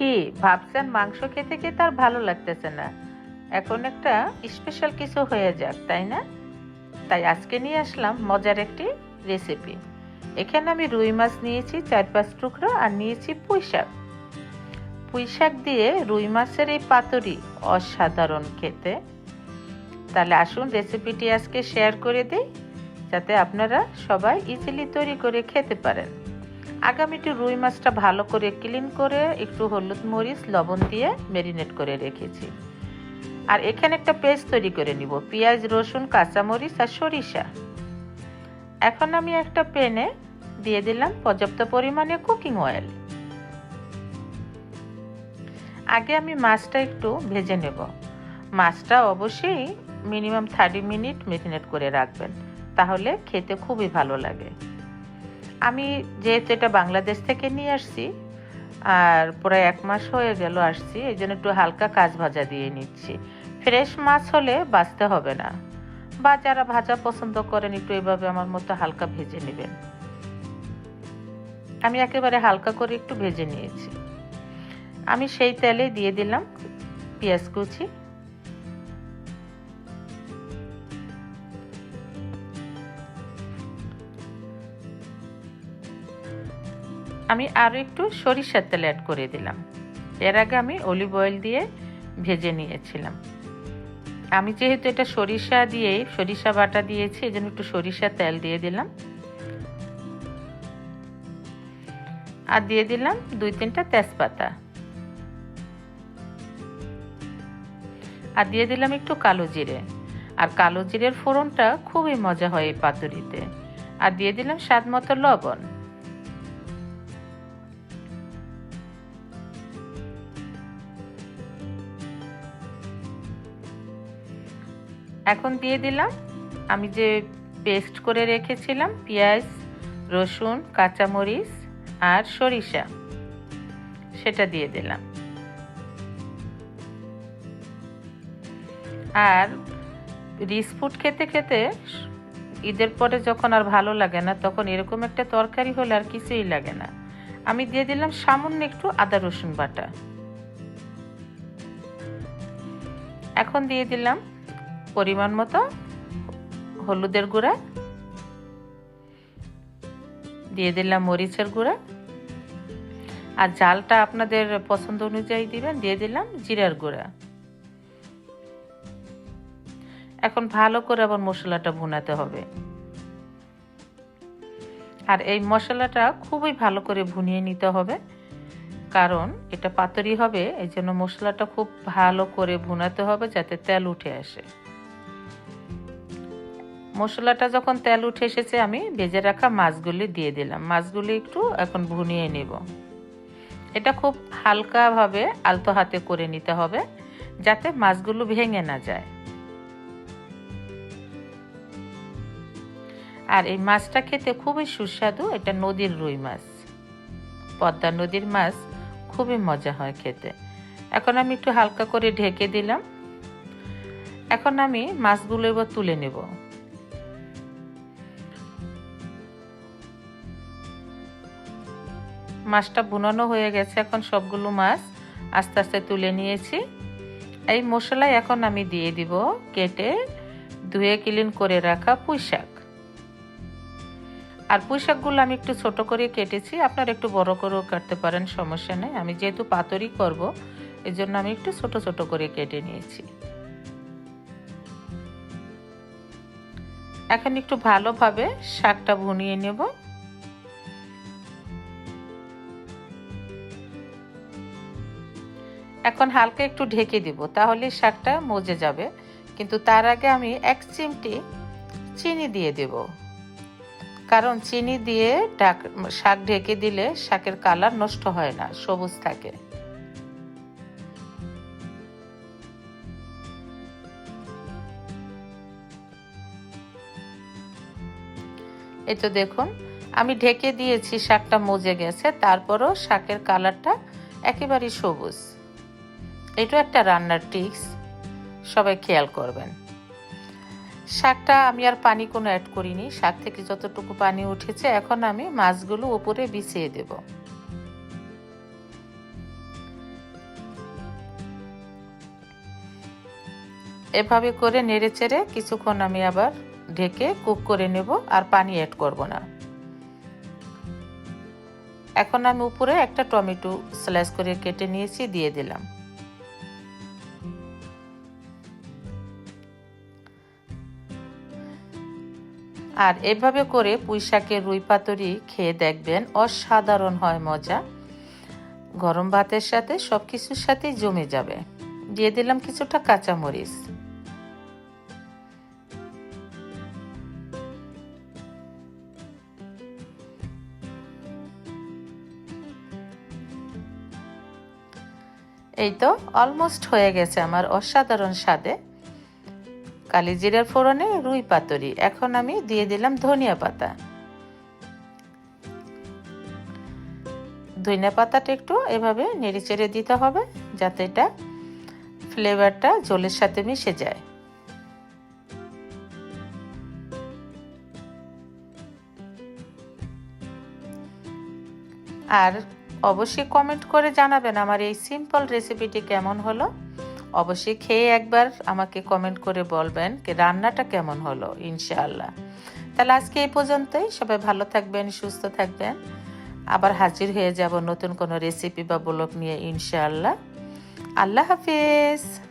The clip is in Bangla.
কি ভাবছেন মাংস খেতে খেতে আর ভালো লাগতেছে না। এখন একটা স্পেশাল কিছু হয়ে যাক, তাই না? তাই আজকে নিয়ে আসলাম মজার একটি রেসিপি এখানে আমি রুই মাছ নিয়েছি চার পাঁচ টুকরো আর নিয়েছি পুঁই শাক। পুঁই শাক দিয়ে রুই মাছের এই পাতুরি অসাধারণ খেতে। তাহলে আসুন রেসিপিটি আজকে শেয়ার করে দিই, যাতে আপনারা সবাই ইজিলি তৈরি করে খেতে পারেন। আগামীটি রুই মাছটা ভালো করে ক্লিন করে একটু হলুদ মরিচ, লবণ দিয়ে ম্যারিনেট করে রেখেছি। আর এখানে একটা পেস্ট তৈরি করে নিব, পেঁয়াজ, রসুন, কাঁচামরিচ আর সরিষা। এখন আমি একটা প্যানে দিয়ে দিলাম পর্যাপ্ত পরিমাণে কুকিং অয়েল। আগে আমি মাছটা একটু ভেজে নেব। মাছটা অবশ্যই মিনিমাম থার্টি মিনিট মেরিনেট করে রাখবেন, তাহলে খেতে খুবই ভালো লাগে। আমি যেহেতু এটা বাংলাদেশ থেকে নিয়ে আসছি, আর প্রায় এক মাস হয়ে গেল আসছি, এই জন্য একটু হালকা কাজ ভাজা দিয়ে নিচ্ছি। ফ্রেশ মাছ হলে বাঁচতে হবে না। বা যারা ভাজা পছন্দ করেন, একটু এভাবে আমার মতো হালকা ভেজে নেবেন। আমি একেবারে হালকা করে একটু ভেজে নিয়েছি। আমি সেই তেলে দিয়ে দিলাম পেঁয়াজ কুচি। আমি আরও একটু সরিষার তেল অ্যাড করে দিলাম। এর আগে আমি অলিভ অয়েল দিয়ে ভেজে নিয়েছিলাম। আমি যেহেতু এটা সরিষা দিয়ে, সরিষা বাটা দিয়েছি এই জন্য একটু সরিষা তেল দিয়ে দিলাম। আর দিয়ে দিলাম দুই তিনটা তেজপাতা। আর দিয়ে দিলাম একটু কালো জিরে। আর কালো জিরের ফোড়নটা খুবই মজা হয় এই পাতুরিতে। আর দিয়ে দিলাম স্বাদ মতো লবণ। এখন দিয়ে দিলাম। আমি যে পেস্ট করে রেখেছিলাম, পেঁয়াজ, রসুন, কাঁচামরিচ আর সরিষা, সেটা দিয়ে দিলাম। আর রিস ফুড খেতে খেতে ঈদের পরে যখন আর ভালো লাগে না, তখন এরকম একটা তরকারি হলে আর কিছুই লাগে না। আমি দিয়ে দিলাম সামান্য একটু আদা রসুন বাটা। এখন দিয়ে দিলাম পরিমাণ মতো হলুদের গুঁড়া, দিয়ে দিলাম মরিচের গুঁড়া। আর জালটা আপনাদের পছন্দ অনুযায়ী দিবেন, দিয়ে দিলাম জিরার গুঁড়া। এখন ভালো করে আবার মশলাটা ভুনাতে হবে। আর এই মশলাটা খুবই ভালো করে ভুনিয়ে নিতে হবে, কারণ এটা পাতরি হবে, এই জন্য মশলাটা খুব ভালো করে ভুনাতে হবে যাতে তেল উঠে আসে। মশলাটা যখন তেল উঠে এসেছে, আমি ভেজে রাখা মাছগুলি দিয়ে দিলাম। মাছগুলি একটু এখন ভুনিয়ে নেব। এটা খুব হালকাভাবে আলতো হাতে করে নিতে হবে, যাতে মাছগুলো ভেঙে না যায়। আর এই মাছটা খেতে খুবই সুস্বাদু, এটা নদীর রুই মাছ। পদ্মা নদীর মাছ খুবই মজা হয় খেতে। এখন আমি একটু হালকা করে ঢেকে দিলাম। এখন আমি মাছগুলো এবার তুলে নেব। মাছটা বুনানো হয়ে গেছে, এখন সবগুলো মাছ আস্তে আস্তে তুলে নিয়েছি। এই মশলায় এখন আমি দিয়ে দিব কেটে ধুয়ে ক্লিন করে রাখা পুঁই শাক। আর পুঁই শাকগুলো আমি একটু ছোট করে কেটেছি, আপনারা একটু বড় করেও কাটতে পারেন, সমস্যা নেই। আমি যেহেতু পাতরি করব এই জন্য আমি একটু ছোট ছোট করে কেটে নিয়েছি। এখন একটু ভালোভাবে শাকটা ভুনিয়ে নেব। এখন হালকা একটু ঢেকে দিব, তাহলে শাকটা মজে যাবে। কিন্তু তার আগে আমি এক চিমটি চিনি দিয়ে দেব। কারণ চিনি দিয়ে ডাক, শাক ঢেকে দিলে শাকের কালার নষ্ট হয় না, সবুজ থাকে। এই তো দেখুন, আমি ঢেকে দিয়েছি, শাকটা মজে গেছে, তারপরও শাকের কালারটা একেবারেই সবুজ। এটাও একটা রান্নার টিক্স সবাই খেয়াল করবেন। শাকটা আমি আর পানি কোনো অ্যাড করিনি, শাক থেকে যতটুকু পানি উঠেছে, এখন আমি মাছগুলো উপরে বিছিয়ে দেব। এভাবে করে নেড়ে চেড়ে কিছুক্ষণ আমি আবার ঢেকে কুক করে নেব, আর পানি অ্যাড করব না। এখন আমি উপরে একটা টমেটো স্লাইস করে কেটে নিয়েছি, দিয়ে দিলাম। আর এভাবে করে পুঁই শাকের রুই পাতুরি খেয়ে দেখবেন অসাধারণ হয় মজা। গরম ভাতের সাথে সব কিছুর সাথেই জমে যাবে। দিয়ে দিলাম কিছুটা কাঁচামরিচ। এই তো অলমোস্ট হয়ে গেছে আমার অসাধারণ স্বাদে। কালিজিরার ফোড়নে রুই পাতুরি। এখন আমি দিয়ে দিলাম ধনিয়া পাতা। ধনিয়া পাতাটা একটু এভাবে নেড়ে চেড়ে দিতে হবে যাতে এটা ফ্লেভারটা জলের সাথে মিশে যায়। আর অবশ্যই কমেন্ট করে জানাবেন আমার এই সিম্পল রেসিপিটি কেমন হলো। অবশ্যই খেয়ে একবার আমাকে কমেন্ট করে বলবেন কি রান্নাটা কেমন হলো, ইনশাআল্লাহ। তাহলে আজকে এই পর্যন্তই। সবাই ভালো থাকবেন, সুস্থ থাকবেন। আবার হাজির হয়ে যাব নতুন কোনো রেসিপি বা ব্লগ নিয়ে, ইনশাআল্লাহ। আল্লাহ হাফিজ।